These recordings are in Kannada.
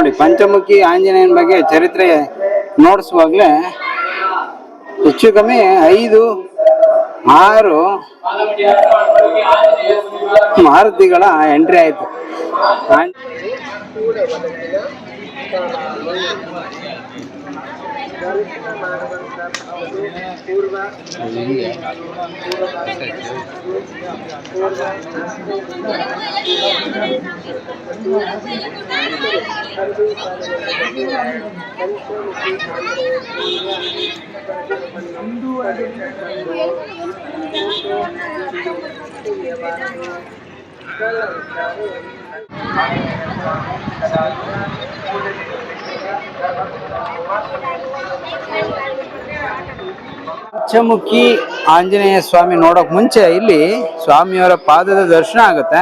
ನೋಡಿ ಪಂಚಮುಖಿ ಆಂಜನೇಯನ ಬಗ್ಗೆ ಚರಿತ್ರೆ ನೋಡಿಸುವಾಗಲೇ ಹೆಚ್ಚು ಕಮ್ಮಿ ಐದು ಆರು ಮಾರುತಿಗಳ ಎಂಟ್ರಿ ಆಯ್ತು. ಪಂಚಮುಖಿ ಆಂಜನೇಯ ಸ್ವಾಮಿ ನೋಡೋಕ್ ಮುಂಚೆ ಇಲ್ಲಿ ಸ್ವಾಮಿಯವರ ಪಾದದ ದರ್ಶನ ಆಗುತ್ತೆ.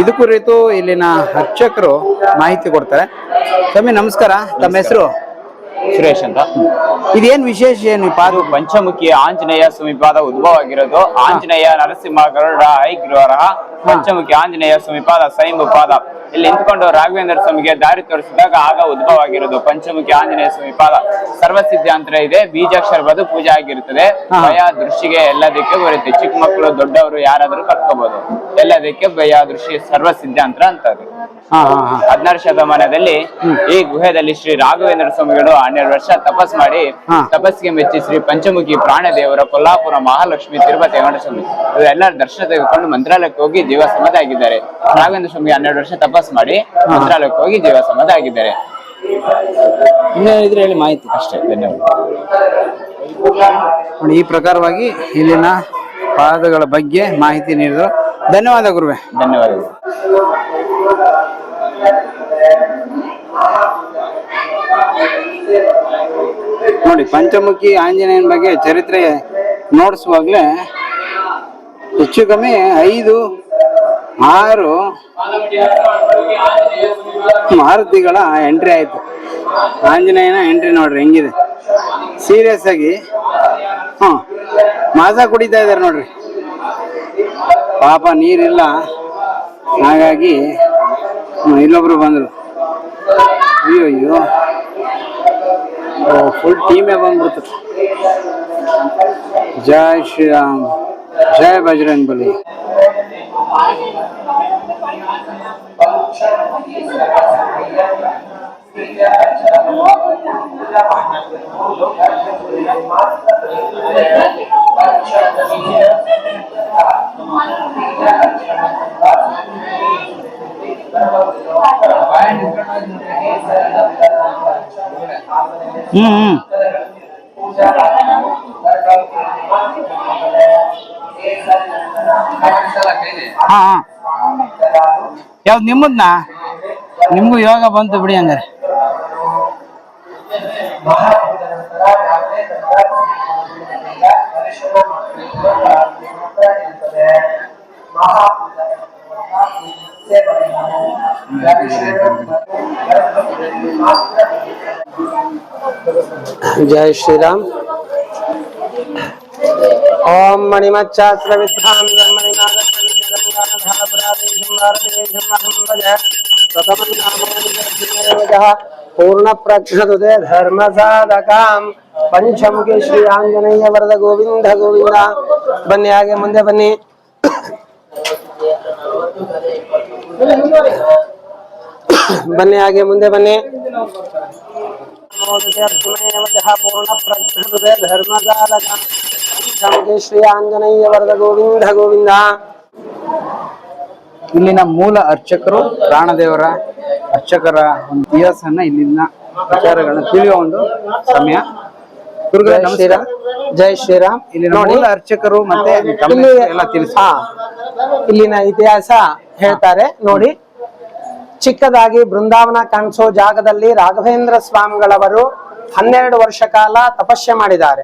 ಇದು ಕುರಿತು ಇಲ್ಲಿನ ಅರ್ಚಕರು ಮಾಹಿತಿ ಕೊಡ್ತಾರೆ. ಸ್ವಾಮಿ ನಮಸ್ಕಾರ. ತಮ್ಮ ಹೆಸರು? ಸುರೇಶ್ ಅಂತ. ಇದೇನ್ ವಿಶೇಷ ಏನು ಈ ಪಾದ ಅದು ಪಂಚಮುಖಿ ಆಂಜನೇಯ ಸಮೀಪದ ಉದ್ಭವ ಆಗಿರೋದು ಆಂಜನೇಯ ನರಸಿಂಹ ಗರುಡ ಐಗ್ರವರ ಪಂಚಮುಖಿ ಆಂಜನೇಯ ಸಮೀಪದ ಸೈಂಬು ಪಾದ. ಇಲ್ಲಿ ನಿಂತ್ಕೊಂಡು ರಾಘವೇಂದ್ರ ಸ್ವಾಮಿಗೆ ದಾರಿ ತೋರಿಸಿದಾಗ ಆಗ ಉದ್ಭವ ಆಗಿರೋದು ಪಂಚಮುಖಿ ಆಂಜನೇಯ ಸಮೀಪಾದ ಸರ್ವಸಿದ್ಧಾಂತರ ಇದೆ. ಬೀಜಾಕ್ಷರ ಬದು ಪೂಜೆ ಆಗಿರುತ್ತದೆ. ಭಯ ದೃಷ್ಟಿಗೆ ಎಲ್ಲದಕ್ಕೆ ಬರುತ್ತೆ. ಚಿಕ್ಕ ಮಕ್ಕಳು ದೊಡ್ಡವರು ಯಾರಾದರೂ ಕರ್ಕೋಬಹುದು ಎಲ್ಲದಕ್ಕೆ ಭಯ ದೃಷ್ಟಿ ಸರ್ವಸಿದ್ಧಾಂತರ ಹಾ ಹದಿನಾರು ಶತಮಾನದಲ್ಲಿ ಈ ಗುಹೆಯಲ್ಲಿ ಶ್ರೀ ರಾಘವೇಂದ್ರ ಸ್ವಾಮಿಗಳು ಹನ್ನೆರಡು ವರ್ಷ ತಪಸ್ ಮಾಡಿ. ತಪಸ್ಸಿಗೆ ಮೆಚ್ಚಿ ಶ್ರೀ ಪಂಚಮುಖಿ ಪ್ರಾಣದೇವರ ಕೊಲ್ಲಾಪುರ ಮಹಾಲಕ್ಷ್ಮಿ ತಿರುಪತಿ ಸ್ವಾಮಿ. ಇವರೆಲ್ಲ ದರ್ಶನ ತೆಗೆದುಕೊಂಡು ಮಂತ್ರಾಲಯಕ್ಕೆ ಹೋಗಿ ಜೀವ ಸಮದ ಆಗಿದ್ದಾರೆ. ರಾಘವೇಂದ್ರ ಸ್ವಾಮಿ ಹನ್ನೆರಡು ವರ್ಷ ತಪಸ್ ಮಾಡಿ ಮಂತ್ರಾಲಯಕ್ಕೆ ಹೋಗಿ ಜೀವ ಸಮಾಧ ಆಗಿದ್ದಾರೆ. ಇನ್ನೇನಿದ್ರೆ ಹೇಳಿ ಮಾಹಿತಿ. ಅಷ್ಟೇ ಧನ್ಯವಾದ. ಈ ಪ್ರಕಾರವಾಗಿ ಇಲ್ಲಿನ ಪಾದಗಳ ಬಗ್ಗೆ ಮಾಹಿತಿ ನೀಡಿದ್ರು. ಧನ್ಯವಾದ ಗುರುವೆ. ಧನ್ಯವಾದಗಳು. ನೋಡಿ, ಪಂಚಮುಖಿ ಆಂಜನೇಯನ ಬಗ್ಗೆ ಚರಿತ್ರೆ ನೋಡಿಸುವಾಗಲೇ ಹೆಚ್ಚು ಕಮ್ಮಿ ಐದು, ಆರು ಮಾರುತಿಗಳ ಎಂಟ್ರಿ ಆಯ್ತು. ಆಂಜನೇಯನ ಎಂಟ್ರಿ ನೋಡ್ರಿ, ಹೆಂಗಿದೆ? ಸೀರಿಯಸ್ ಆಗಿ. ಹ್ಮ್ ಮಾಸ ಕುಡಿತಾ ಇದಾರೆ ನೋಡ್ರಿ. ಪಾಪ ನೀರಿಲ್ಲ. ಹಾಗಾಗಿ ಇಲ್ಲೊಬ್ರು ಬಂದ್ರು. ಅಯ್ಯೋ ಅಯ್ಯೋ. ಫುಲ್ ಟೀಮೇ ಬಂದ್ಬಿಡ್ತು ಜೈ ಶ್ರೀರಾಮ್ ಜೈ ಬಜರಂಗ್ ಬಲಿ ಹ್ಮ್ ಹ್ಮ್ ಹಾ ಹಾ ಯಾವ್ದು ನಿಮ್ಮದ್ನಾ ನಿಮ್ಗೂ ಯೋಗ ಬಂತು ಬಿಡಿ ಹಂಗಾರೆ जय श्री राम ओम मणिमच्चास्त्र विद्धाम पूर्ण धर्म पंचम के श्री आंजनेय वरद गोविंद गोविंद बन्ने, आगे मुंदे आगे मुंदे पूर्ण प्रकृते धर्मजालक ಶ್ರೀ ಆಂಜನೇಯ ವರದ ಗೋವಿಂದ ಗೋವಿಂದ ಇಲ್ಲಿನ ಮೂಲ ಅರ್ಚಕರು ಪ್ರಾಣದೇವರ ಅರ್ಚಕರ ಒಂದು ಇತಿಹಾಸನ ಇಲ್ಲಿನ ವಿಚಾರಗಳನ್ನ ತಿಳಿಯುವ ಒಂದು ಸಮಯ ಗುರುಗಳೇ ಜೈ ನಮಸ್ಕಾರ ಶ್ರೀರಾಮ್ ಜೈ ಶ್ರೀರಾಮ್ ಇಲ್ಲಿನ ನೋಡಿ ಮೂಲ ಅರ್ಚಕರು ಮತ್ತೆ ತಮ್ಮ ಇಲ್ಲಿ ಹೆಸರು ಎಲ್ಲ ತಿಳಿಸಿ ಹಾ ಇಲ್ಲಿನ ಇತಿಹಾಸ ಹೇಳ್ತಾರೆ ನೋಡಿ ಚಿಕ್ಕದಾಗಿ ಬೃಂದಾವನ ಕಾಣಿಸೋ ಜಾಗದಲ್ಲಿ ರಾಘವೇಂದ್ರ ಸ್ವಾಮಿಗಳವರು ಹನ್ನೆರಡು ವರ್ಷ ಕಾಲ ತಪಸ್ಸೆ ಮಾಡಿದ್ದಾರೆ.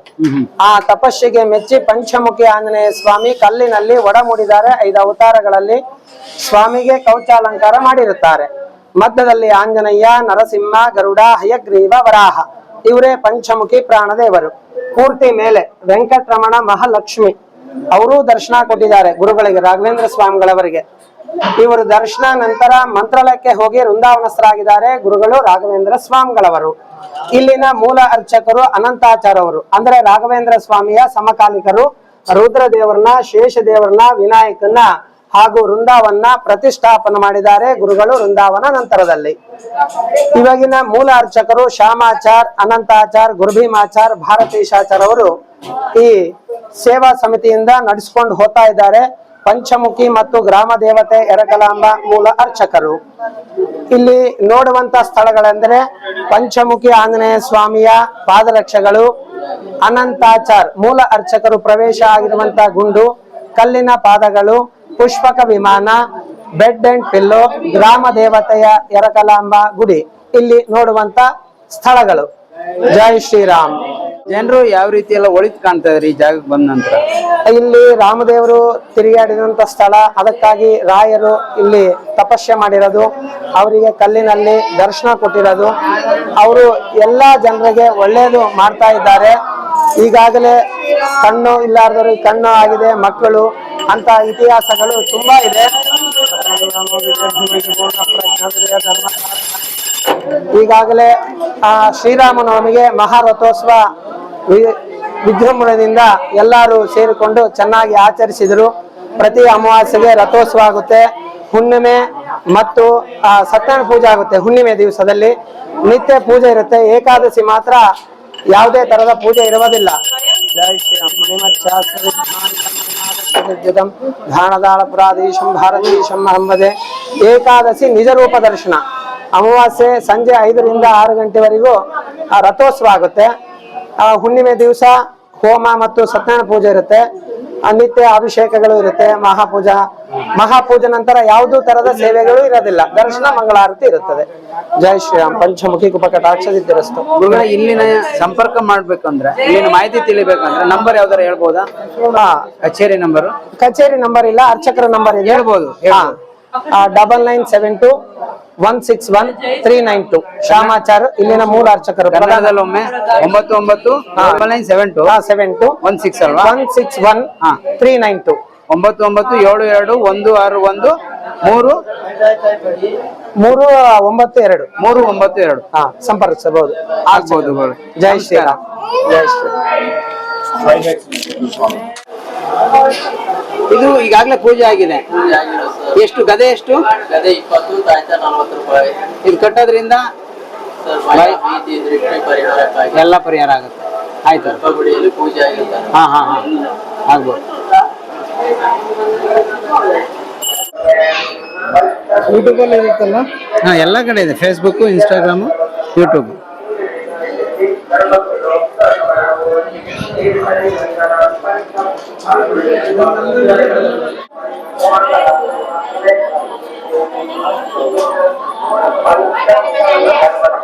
ಆ ತಪಸ್ಸಿಗೆ ಮೆಚ್ಚಿ ಪಂಚಮುಖಿ ಆಂಜನೇಯ ಸ್ವಾಮಿ ಕಲ್ಲಿನಲ್ಲಿ ಒಡಮೂಡಿದ್ದಾರೆ. ಐದು ಅವತಾರಗಳಲ್ಲಿ ಸ್ವಾಮಿಗೆ ಕೌಚಾಲಂಕಾರ ಮಾಡಿರುತ್ತಾರೆ. ಮಧ್ಯದಲ್ಲಿ ಆಂಜನೇಯ ನರಸಿಂಹ ಗರುಡ ಹಯಗ್ರೀವ ವರಾಹ. ಇವರೇ ಪಂಚಮುಖಿ ಪ್ರಾಣದೇವರು. ಪೂರ್ತಿ ಮೇಲೆ ವೆಂಕಟರಮಣ ಮಹಾಲಕ್ಷ್ಮಿ. ಅವರೂ ದರ್ಶನ ಕೊಟ್ಟಿದ್ದಾರೆ ಗುರುಗಳಿಗೆ ರಾಘವೇಂದ್ರ ಸ್ವಾಮಿಗಳವರಿಗೆ. ಇವರು ದರ್ಶನ ನಂತರ ಮಂತ್ರಾಲಯಕ್ಕೆ ಹೋಗಿ ವೃಂದಾವನಸ್ಥರಾಗಿದ್ದಾರೆ ಗುರುಗಳು ರಾಘವೇಂದ್ರ ಸ್ವಾಮಿಗಳವರು. ಇಲ್ಲಿನ ಮೂಲ ಅರ್ಚಕರು ಅನಂತಾಚಾರವರು ಅಂದ್ರೆ ರಾಘವೇಂದ್ರ ಸ್ವಾಮಿಯ ಸಮಕಾಲಿಕರು ರುದ್ರ ದೇವರನ್ನ ಶೇಷ ದೇವರನ್ನ ವಿನಾಯಕನ್ನ ಹಾಗೂ ವೃಂದಾವನ್ನ ಪ್ರತಿಷ್ಠಾಪನ ಮಾಡಿದ್ದಾರೆ ಗುರುಗಳು ವೃಂದಾವನ ನಂತರದಲ್ಲಿ. ಇವಾಗಿನ ಮೂಲ ಅರ್ಚಕರು ಶ್ಯಾಮಾಚಾರ್, ಅನಂತಾಚಾರ್, ಗುರುಭೀಮಾಚಾರ್, ಭಾರತೀಶಾಚಾರ್ ಅವರು ಈ ಸೇವಾ ಸಮಿತಿಯಿಂದ ನಡೆಸ್ಕೊಂಡು ಹೋಗ್ತಾ ಇದ್ದಾರೆ. ಪಂಚಮುಖಿ ಮತ್ತು ಗ್ರಾಮ ದೇವತೆ ಎರಕಲಾಂಬ ಮೂಲ ಅರ್ಚಕರು. ಇಲ್ಲಿ ನೋಡುವಂತ ಸ್ಥಳಗಳೆಂದರೆ ಪಂಚಮುಖಿ ಆಂಜನೇಯ ಸ್ವಾಮಿಯ ಪಾದರಕ್ಷಗಳು, ಅನಂತಾಚಾರ್ ಮೂಲ ಅರ್ಚಕರು ಪ್ರವೇಶ ಆಗಿರುವಂತ ಗುಂಡು, ಕಲ್ಲಿನ ಪಾದಗಳು, ಪುಷ್ಪಕ ವಿಮಾನ, ಬೆಡ್ ಅಂಡ್ ಪಿಲ್ಲೋ, ಗ್ರಾಮ ದೇವತೆಯ ಎರಕಲಾಂಬ ಗುಡಿ. ಇಲ್ಲಿ ನೋಡುವಂತ ಸ್ಥಳಗಳು. ಜೈ ಶ್ರೀರಾಮ್. ಜನರು ಯಾವ ರೀತಿ ಎಲ್ಲ ಒಳಿತು ಕಾಣ್ತಾ ಇದ್ರಿ ಈ ಜಾಗಕ್ಕೆ ಬಂದ ನಂತರ? ಇಲ್ಲಿ ರಾಮದೇವರು ತಿರುಗಾಡಿದಂತ ಸ್ಥಳ, ಅದಕ್ಕಾಗಿ ರಾಯರು ಇಲ್ಲಿ ತಪಸ್ಸೆ ಮಾಡಿರೋದು, ಅವರಿಗೆ ಕಲ್ಲಿನಲ್ಲಿ ದರ್ಶನ ಕೊಟ್ಟಿರೋದು. ಅವರು ಎಲ್ಲಾ ಜನರಿಗೆ ಒಳ್ಳೆಯದು ಮಾಡ್ತಾ ಇದ್ದಾರೆ. ಈಗಾಗಲೇ ಕಣ್ಣು ಇಲ್ಲಾರ್ದರು ಕಣ್ಣು ಆಗಿದೆ, ಮಕ್ಕಳು ಅಂತ ಇತಿಹಾಸಗಳು ತುಂಬಾ ಇದೆ. ಈಗಾಗಲೇ ಆ ಶ್ರೀರಾಮನವಮಿಗೆ ಮಹಾರಥೋತ್ಸವ ವಿಜೃಂಭಣೆಯಿಂದ ಎಲ್ಲರೂ ಸೇರಿಕೊಂಡು ಚೆನ್ನಾಗಿ ಆಚರಿಸಿದರು. ಪ್ರತಿ ಅಮಾವಾಸ್ಯೆಗೆ ರಥೋತ್ಸವ ಆಗುತ್ತೆ. ಹುಣ್ಣಿಮೆ ಮತ್ತು ಆ, ಸತ್ಯನಾರಾಯಣ ಪೂಜೆ ಆಗುತ್ತೆ ಹುಣ್ಣಿಮೆ ದಿವಸದಲ್ಲಿ. ನಿತ್ಯ ಪೂಜೆ ಇರುತ್ತೆ. ಏಕಾದಶಿ ಮಾತ್ರ ಯಾವುದೇ ತರದ ಪೂಜೆ ಇರುವುದಿಲ್ಲ. ಶ್ರೀರಾಮ್ ಭಾರತೀಶಂ ಏಕಾದಶಿ ನಿಜ ರೂಪ ದರ್ಶನ. ಅಮಾವಾಸ್ಯೆ ಸಂಜೆ ಐದರಿಂದ ಆರು ಗಂಟೆವರೆಗೂ ರಥೋತ್ಸವ ಆಗುತ್ತೆ. ಹುಣ್ಣಿಮೆ ದಿವಸ ಹೋಮ ಮತ್ತು ಸತ್ಯನಾರಾಯಣ ಪೂಜೆ ಇರುತ್ತೆ. ಆ ನಿತ್ಯ ಅಭಿಷೇಕಗಳು ಇರುತ್ತೆ ಮಹಾಪೂಜಾ. ಮಹಾಪೂಜೆ ನಂತರ ಯಾವುದೂ ತರದ ಸೇವೆಗಳು ಇರೋದಿಲ್ಲ. ದರ್ಶನ ಮಂಗಳಾರತಿ ಇರುತ್ತದೆ. ಜೈ ಶ್ರೀರಾಮ್. ಪಂಚಮುಖಿ ಕುಪಕಟಾಕ್ಷದಿದ್ದರಸ್ತು ಗುರುಗಳ ಇಲ್ಲಿನ ಸಂಪರ್ಕ ಮಾಡ್ಬೇಕಂದ್ರೆ ಇಲ್ಲಿನ ಮಾಹಿತಿ ತಿಳಿಬೇಕಂದ್ರೆ ನಂಬರ್ ಯಾವ್ದಾರ ಹೇಳ್ಬೋದಾ? ಕಚೇರಿ ನಂಬರ್? ಕಚೇರಿ ನಂಬರ್ ಇಲ್ಲ ಅರ್ಚಕರ ನಂಬರ್ ಇದೆ. ಹೇಳ್ಬೋದು, double nine seven two one six one three nine two Shyamachar ಇಲ್ಲಿನ ಮೂಲ ಅರ್ಚಕರು ಒಮ್ಮೆ ಒಂಬತ್ತು ಒಂಬತ್ತು nine seven two seven two one six ಅಲ್ವಾ? One six one. Three nine two ಒಂಬತ್ತು ಒಂಬತ್ತು ಏಳು ಎರಡು ಒಂದು ಆರು ಒಂದು ಮೂರು ಮೂರು ಒಂಬತ್ತು ಎರಡು. ಮೂರು ಒಂಬತ್ತು ಎರಡು. ಹಾ ಸಂಪರ್ಕಿಸಬಹುದು. ಆಗ್ಬೋದು ಗುರು. ಜೈ ಶ್ರೀರಾಮ್ ಜೈ ಶ್ರೀರಾಮ್ ಇದು ಈಗಾಗಲೇ ಪೂಜೆ ಆಗಿದೆ. ಎಷ್ಟು? ಗದೆ ಎಷ್ಟು? ಗದೆ ಇಪ್ಪತ್ತು ತಾಯ್ತ ನಲ್ವತ್ತು ರೂಪಾಯಿ. ಇದು ಕಟ್ಟೋದ್ರಿಂದ ಎಲ್ಲ ಪರಿಹಾರ ಆಗುತ್ತೆ. ಆಯ್ತು. ಪೂಜೆ ಹಾ ಹಾ ಹಾ. ಆಗ್ಬೋದು. ಯೂಟ್ಯೂಬಲ್ಲಿ ಇರುತ್ತಲ್ಲ? ಹಾ ಎಲ್ಲ ಕಡೆ ಇದೆ. Facebook Instagram YouTube Thank you.